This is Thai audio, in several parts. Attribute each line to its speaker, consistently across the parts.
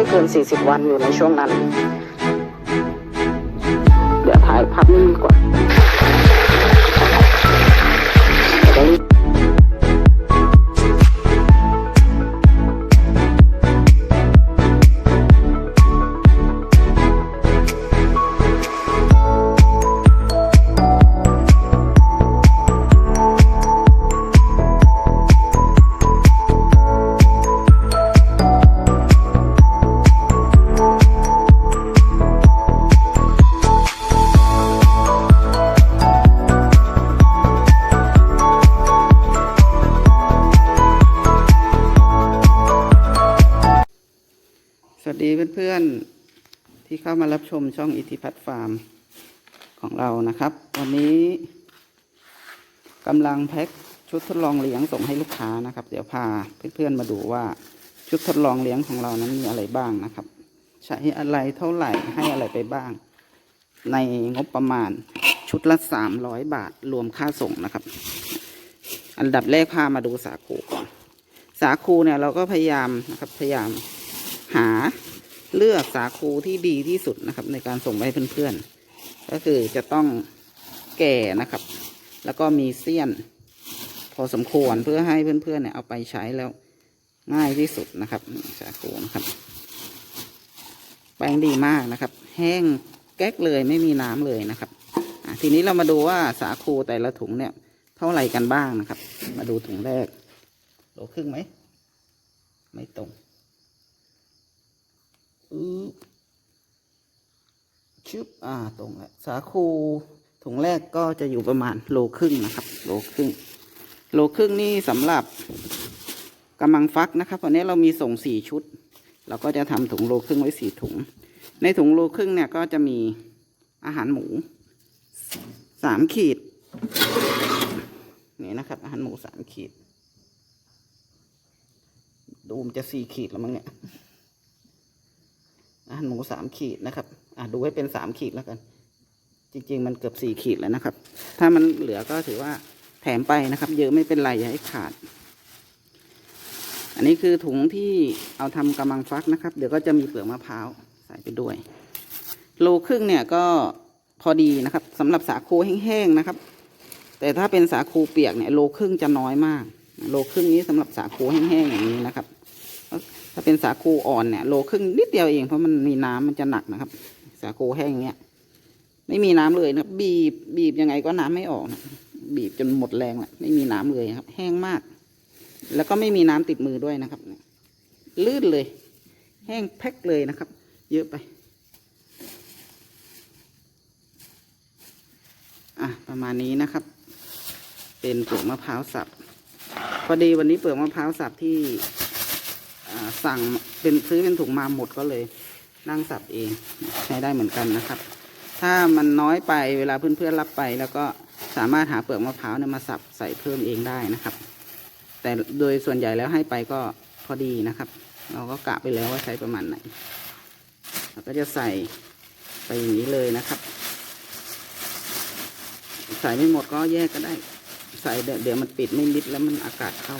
Speaker 1: ไม่เกิน 40 วันอยู่ในช่วงนั้น เดี๋ยวถ่ายภาพนิ่งก่อน พื่อนๆที่เข้ามารับชมช่องอิทธิพัฒน์ฟาร์มของเรานะครับ วันนี้กำลังแพ็คชุดทดลองเลี้ยงส่งให้ลูกค้านะครับ เดี๋ยวพาเพื่อนๆมาดูว่าชุดทดลองเลี้ยงของเรานั้นมีอะไรบ้างนะครับ ใช้อะไรเท่าไหร่ให้อะไรไปบ้าง ในงบประมาณชุดละสามร้อยบาทรวมค่าส่งนะครับ อันดับแรกพามาดูสาคูก่อนสาคูเนี่ยเราก็พยายามนะครับพยายามหา เลือกสาคูที่ดีที่สุดนะครับ ในการส่งไปให้เพื่อนๆ ก็คือจะต้องแก่นะครับ แล้วก็มีเสี้ยน พอสมควรเพื่อให้เพื่อนๆเนี่ยเอาไปใช้แล้วง่ายที่สุดนะครับสาคูนะครับ แป้งดีมากนะครับ แห้งแก๊กเลยไม่มีน้ำเลยนะครับทีนี้เรามาดูว่าสาคูแต่ละถุงเนี่ย เท่าไหร่กันบ้างนะครับ มาดูถุงแรกโลครึ่งไหม ไม่ตรง ชึบอ่าตรงแล้วสาคูถุงแรกก็จะอยู่ประมาณโลครึ่งนะครับ โลครึ่ง โลครึ่งนี่สำหรับกำลังฟักนะครับวันนี้เรามีส่งสี่ชุด เราก็จะทำถุงโลครึ่งไว้สี่ถุง ในถุงโลครึ่งเนี่ยก็จะมีอาหารหมูสามขีดนี่นะครับ อาหารหมูสามขีด ดูมจะสี่ขีดแล้วมั้งเนี่ย อาหารหมูสามขีดนะครับ อะดูให้เป็นสามขีดแล้วกัน จริง ๆ มันเกือบสี่ขีดแล้วนะครับ ถ้ามันเหลือก็ถือว่าแถมไปนะครับ เยอะไม่เป็นไรอย่าให้ขาด อันนี้คือถุงที่เอาทำกำมังฟักนะครับ เดี๋ยวก็จะมีเปลือกมะพร้าวใส่ไปด้วย โลครึ่งเนี่ยก็พอดีนะครับสำหรับสาคูแห้งๆนะครับ แต่ถ้าเป็นสาคูเปียกเนี่ยโลครึ่งจะน้อยมาก โลครึ่งนี้สำหรับสาคูแห้งๆอย่างนี้นะครับ ถ้าเป็นสาคูอ่อนเนี่ยโลครึ่งนิดเดียวเองเพราะมันมีน้ำมันจะหนักนะครับ สาคูแห้งเนี่ยไม่มีน้ำเลยนะบีบบีบยังไงก็น้ำไม่ออกนะบีบจนหมดแรงแหละไม่มีน้ำเลยครับ แห้งมาก แล้วก็ไม่มีน้ำติดมือด้วยนะครับลื่นเลย แห้งแพ็คเลยนะครับ เยอะไป อะประมาณนี้นะครับ เป็นเปลือกมะพร้าวสับพอดีวันนี้เปลือกมะพร้าวสับที่ สั่งเป็นซื้อเป็นถุงมาหมดก็เลยนั่งสับเองใช้ได้เหมือนกันนะครับ ถ้ามันน้อยไปเวลาเพื่อนๆรับไป แล้วก็สามารถหาเปลือกมะพร้าวเนี่ยมาสับใส่เพิ่มเองได้นะครับ แต่โดยส่วนใหญ่แล้วให้ไปก็พอดีนะครับ เราก็กะไปแล้วว่าใช้ประมาณไหนเราก็จะใส่ไปอย่างนี้เลยนะครับ ใส่ไม่หมดก็แยกก็ได้ ใส่เดี๋ยวเดี๋ยวมันปิดไม่มิดแล้วมันอากาศเข้า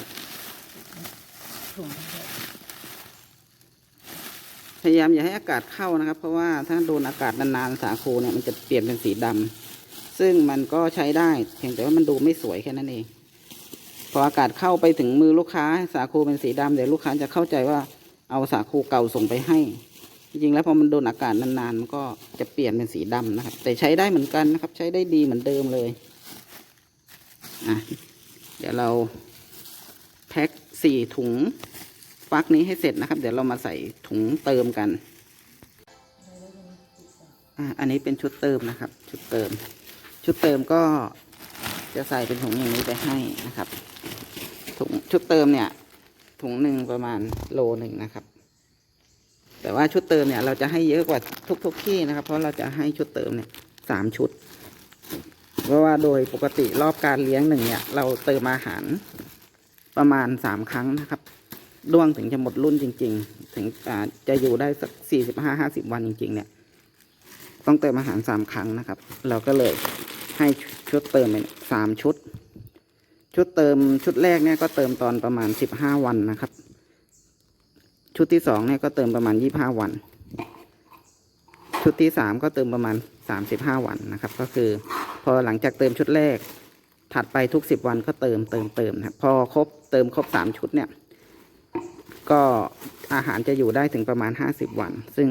Speaker 1: พยายามอย่าให้อากาศเข้านะครับ เพราะว่าถ้าโดนอากาศนานๆสาคูเนี่ยมันจะเปลี่ยนเป็นสีดำซึ่งมันก็ใช้ได้เพียงแต่ว่ามันดูไม่สวยแค่นั้นเอง พออากาศเข้าไปถึงมือลูกค้า สาคูเป็นสีดำเดี๋ยวลูกค้าจะเข้าใจว่าเอาสาคูเก่าส่งไปให้ จริงๆแล้วพอมันโดนอากาศนานๆมันก็จะเปลี่ยนเป็นสีดำนะครับ แต่ใช้ได้เหมือนกันนะครับ ใช้ได้ดีเหมือนเดิมเลยอะเดี๋ยวเราแพ็คสี่ถุง ฟักนี้ให้เสร็จนะครับ เดี๋ยวเรามาใส่ถุงเติมกันอะอันนี้เป็นชุดเติมนะครับ ชุดเติม ชุดเติมก็จะใส่เป็นถุงอย่างนี้ไปให้นะครับ ถุงชุดเติมเนี่ย ถุงหนึ่งประมาณโลหนึ่งนะครับ แต่ว่าชุดเติมเนี่ยเราจะให้เยอะกว่าทุก ๆ ที่นะครับ เพราะเราจะให้ชุดเติมเนี่ยสามชุด เพราะว่าโดยปกติรอบการเลี้ยงหนึ่งเนี่ย เราเติมอาหารประมาณสามครั้งนะครับ ด้วงถึงจะหมดรุ่นจริง ๆ ถึงจะอยู่ได้สักสี่สิบห้าห้าสิบวันจริง ๆ เนี่ย ต้องเติมอาหารสามครั้งนะครับ เราก็เลยให้ชุดเติมเป็นสามชุด ชุดเติมชุดแรกเนี่ยก็เติมตอนประมาณสิบห้าวันนะครับ ชุดที่สองเนี่ยก็เติมประมาณยี่ห้าวัน ชุดที่สามก็เติมประมาณสามสิบห้าวันนะครับ ก็คือ พอหลังจากเติมชุดแรก ถัดไปทุกสิบวันก็เติมเติมเติมนะพอครบเติมครบสามชุดเนี่ย ก็อาหารจะอยู่ได้ถึงประมาณห้าสิบวัน ซึ่ง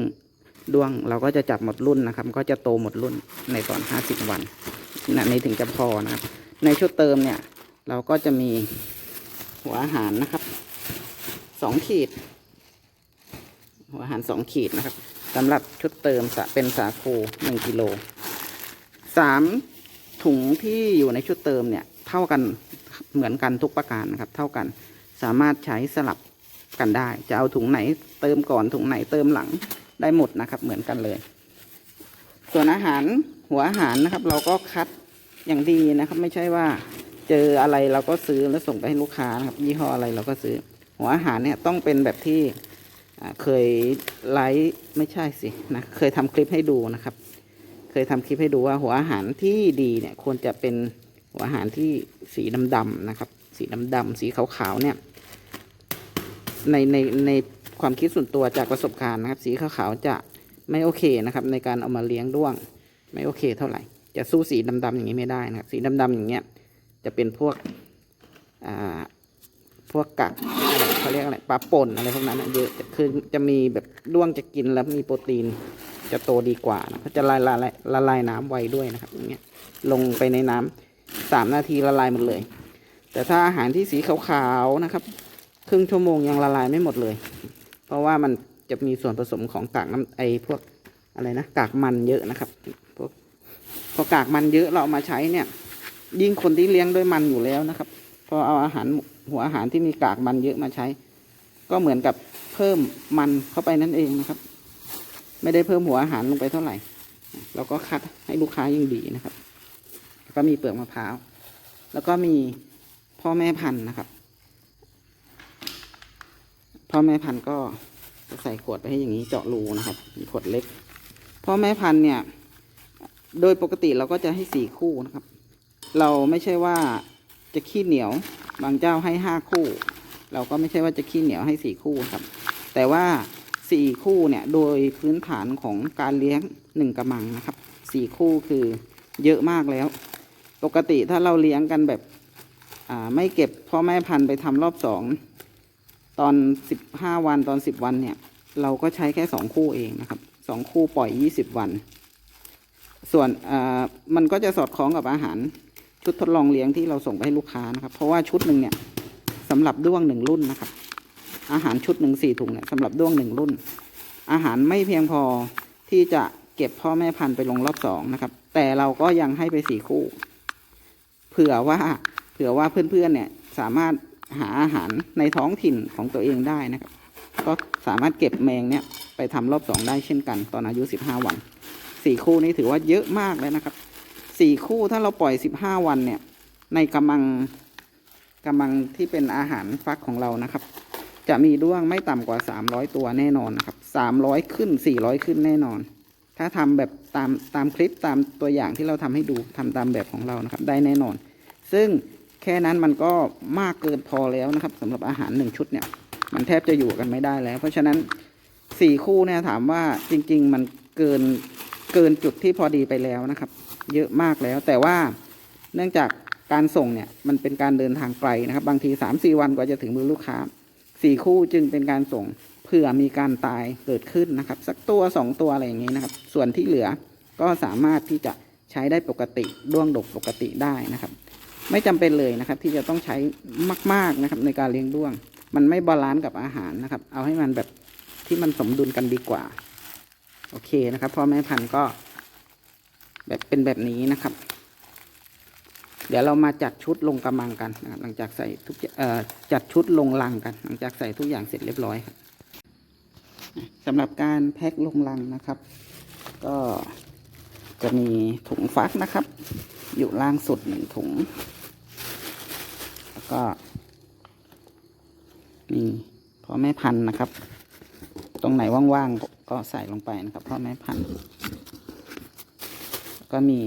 Speaker 1: ด้วงเราก็จะจับหมดรุ่นนะครับ ก็จะโตหมดรุ่นในตอนห้าสิบวันนะนี้ถึงจะพอนะครับ ในชุดเติมเนี่ย เราก็จะมีหัวอาหารนะครับสองขีด หัวอาหารสองขีดนะครับสำหรับชุดเติมจะเป็นสาคูหนึ่งกิโลสามถุงที่อยู่ในชุดเติมเนี่ย เท่ากันเหมือนกันทุกประการนะครับ เท่ากันสามารถใช้สลับ กันได้ จะเอาถุงไหนเติมก่อนถุงไหนเติมหลังได้หมดนะครับ เหมือนกันเลย ส่วนอาหารหัวอาหารนะครับ เราก็คัดอย่างดีนะครับ ไม่ใช่ว่าเจออะไรเราก็ซื้อแล้วส่งไปให้ลูกค้านะครับ ยี่ห้ออะไรเราก็ซื้อ หัวอาหารเนี่ยต้องเป็นแบบที่เคยไลฟ์ไม่ใช่สินะเคยทำคลิปให้ดูนะครับ เคยทำคลิปให้ดูว่าหัวอาหารที่ดีเนี่ยควรจะเป็นหัวอาหารที่สีดำๆนะครับ สีดำๆสีขาวๆเนี่ย ในในในความคิดส่วนตัวจากประสบการณ์นะครับ สีขาวๆจะไม่โอเคนะครับ ในการเอามาเลี้ยงด้วง ไม่โอเคเท่าไหร่ จะสู้สีดำๆอย่างนี้ไม่ได้นะครับ สีดำๆอย่างเงี้ยจะเป็นพวกอ่าพวกกักอะไรเขาเรียกอะไรปลาป่นอะไรพวกนั้นเยอะคือจะมีแบบด้วงจะกินแล้วมีโปรตีนจะโตดีกว่านะเขาจะละลายละละลายน้ำไวด้วยนะครับอย่างเงี้ยลงไปในน้ำสามนาทีละลายหมดเลย แต่ถ้าอาหารที่สีขาวๆนะครับ ครึ่งชั่วโมงยังละลายไม่หมดเลย เพราะว่ามันจะมีส่วนผสมของกากน้ำไอพวกอะไรนะกากมันเยอะนะครับพวกพอกากมันเยอะเราเอามาใช้เนี่ย ยิ่งคนที่เลี้ยงด้วยมันอยู่แล้วนะครับ พอเอาอาหารหัวอาหารที่มีกากมันเยอะมาใช้ ก็เหมือนกับเพิ่มมันเข้าไปนั่นเองนะครับ ไม่ได้เพิ่มหัวอาหารลงไปเท่าไหร่ เราก็คัดให้ลูกค้ายิ่งดีนะครับ แล้วก็มีเปลือกมะพร้าว แล้วก็มีพ่อแม่พันธุ์นะครับ พ่อแม่พันธุ์ก็จะใส่ขวดไปให้อย่างนี้เจาะรูนะครับมีขวดเล็ก พ่อแม่พันธุ์เนี่ย โดยปกติเราก็จะให้สี่คู่นะครับ เราไม่ใช่ว่าจะขี้เหนียว บางเจ้าให้ห้าคู่ เราก็ไม่ใช่ว่าจะขี้เหนียวให้สี่คู่ครับ แต่ว่าสี่คู่เนี่ยโดยพื้นฐานของการเลี้ยงหนึ่งกระมังนะครับสี่คู่คือเยอะมากแล้ว ปกติถ้าเราเลี้ยงกันแบบไม่เก็บพ่อแม่พันธุ์ไปทำรอบสอง ตอนสิบห้าวันตอนสิบวันเนี่ย เราก็ใช้แค่สองคู่เองนะครับสองคู่ปล่อยยี่สิบวัน ส่วนมันก็จะสอดคล้องกับอาหารชุดทดลองเลี้ยงที่เราส่งไปให้ลูกค้านะครับ เพราะว่าชุดหนึ่งเนี่ยสำหรับด้วงหนึ่งรุ่นนะครับ อาหารชุดหนึ่งสี่ถุงเนี่ยสำหรับด้วงหนึ่งรุ่น อาหารไม่เพียงพอที่จะเก็บพ่อแม่พันธุ์ไปลงรอบสองนะครับ แต่เราก็ยังให้ไปสี่คู่ เผื่อว่าเผื่อว่าเพื่อนๆเนี่ยสามารถ หาอาหารในท้องถิ่นของตัวเองได้นะครับ ก็สามารถเก็บแมงเนี่ยไปทำรอบสองได้เช่นกัน ตอนอายุสิบห้าวันสี่คู่นี้ถือว่าเยอะมากเลยนะครับสี่คู่ถ้าเราปล่อยสิบห้าวันเนี่ย ในกำมังกำมังที่เป็นอาหารฟักของเรานะครับ จะมีด้วงไม่ต่ำกว่าสามร้อยตัวแน่นอนนะครับสามร้อยขึ้นสี่ร้อยขึ้นแน่นอน ถ้าทำแบบตามตามคลิปตามตัวอย่างที่เราทำให้ดูทำตามแบบของเรานะครับ ได้แน่นอน ซึ่ง แค่นั้นมันก็มากเกินพอแล้วนะครับสำหรับอาหารหนึ่งชุดเนี่ย มันแทบจะอยู่กันไม่ได้แล้ว เพราะฉะนั้นสี่คู่เนี่ยถามว่าจริง ๆ มันเกินเกินจุดที่พอดีไปแล้วนะครับ เยอะมากแล้ว แต่ว่าเนื่องจากการส่งเนี่ยมันเป็นการเดินทางไกลนะครับ บางทีสามสี่วันกว่าจะถึงมือลูกค้าสี่คู่จึงเป็นการส่งเผื่อมีการตายเกิดขึ้นนะครับ สักตัวสองตัวอะไรอย่างนี้นะครับ ส่วนที่เหลือก็สามารถที่จะใช้ได้ปกติด้วงดกปกติได้นะครับ ไม่จำเป็นเลยนะครับ ที่จะต้องใช้มาก ๆนะครับ ในการเลี้ยงด้วง มันไม่บาลานซ์กับอาหารนะครับ เอาให้มันแบบที่มันสมดุลกันดีกว่า โอเคนะครับพ่อแม่พันธุ์ก็แบบเป็นแบบนี้นะครับ เดี๋ยวเรามาจัดชุดลงกำมังกันนะครับหลังจากใส่ทุกเอ่อจัดชุดลงลังกัน หลังจากใส่ทุกอย่างเสร็จเรียบร้อยครับสำหรับการแพ็คลงลังนะครับ ก็จะมีถุงฟักนะครับ อยู่ล่างสุดหนึ่งถุง แล้วก็ นี่พ่อแม่พันธุ์นะครับ ตรงไหนว่างๆก็ใส่ลงไปนะครับพ่อแม่พันธุ์ก็มี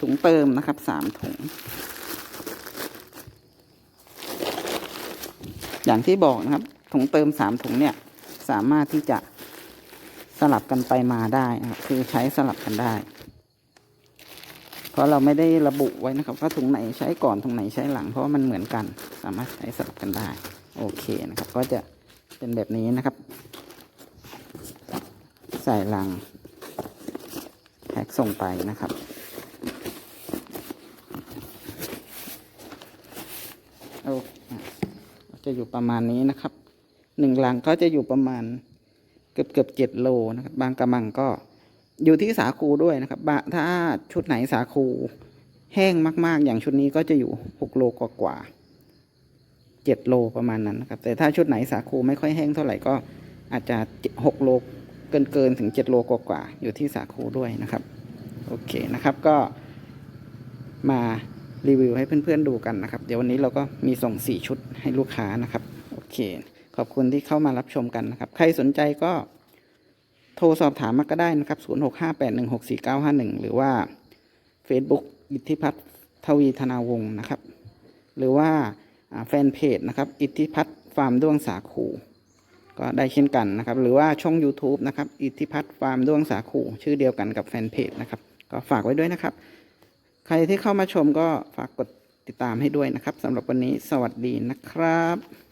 Speaker 1: ถุงเติมนะครับสามถุง อย่างที่บอกนะครับ ถุงเติมสามถุงเนี่ย สามารถที่จะสลับกันไปมาได้นะครับคือใช้สลับกันได้ ราะเราไม่ได้ระบุไว้นะครับว่าถุงไหนใช้ก่อนถุงไหนใช้หลัง เพราะว่ามันเหมือนกัน สามารถใช้สลับกันได้โอเคนะครับ ก็จะเป็นแบบนี้นะครับ ใส่ลังแพ็กส่งไปนะครับโอจะอยู่ประมาณนี้นะครับหนึ่งลังก็จะอยู่ประมาณเกือบเกือบเจ็ดโลนะครับ บางกระมังก็ อยู่ที่สาคูด้วยนะครับถ้าชุดไหนสาคูแห้งมากๆ อย่างชุดนี้ก็จะอยู่หกโลกว่าๆเจ็ดโลประมาณนั้นนะครับ แต่ถ้าชุดไหนสาคูไม่ค่อยแห้งเท่าไหร่ก็อาจจะหกโลเกินเกินๆถึงเจ็ดโลกว่าๆอยู่ที่สาคูด้วยนะครับ โอเคนะครับก็มารีวิวให้เพื่อนๆดูกันนะครับ เดี๋ยววันนี้เราก็มีส่ง4ชุดให้ลูกค้านะครับ โอเค ขอบคุณที่เข้ามารับชมกันนะครับ ใครสนใจก็ โทรสอบถามมาก็ได้นะครับ 0658164951 หรือว่า Facebook อิทธิพัฒน์ทวีธนาวงศ์นะครับ หรือว่าแฟนเพจนะครับ อิทธิพัฒน์ฟาร์มด้วงสาคู ก็ได้เช่นกันนะครับ หรือว่าช่อง YouTube นะครับ อิทธิพัฒน์ฟาร์มด้วงสาคู ชื่อเดียวกันกับแฟนเพจนะครับ ก็ฝากไว้ด้วยนะครับ ใครที่เข้ามาชมก็ฝากกดติดตามให้ด้วยนะครับสำหรับวันนี้สวัสดีนะครับ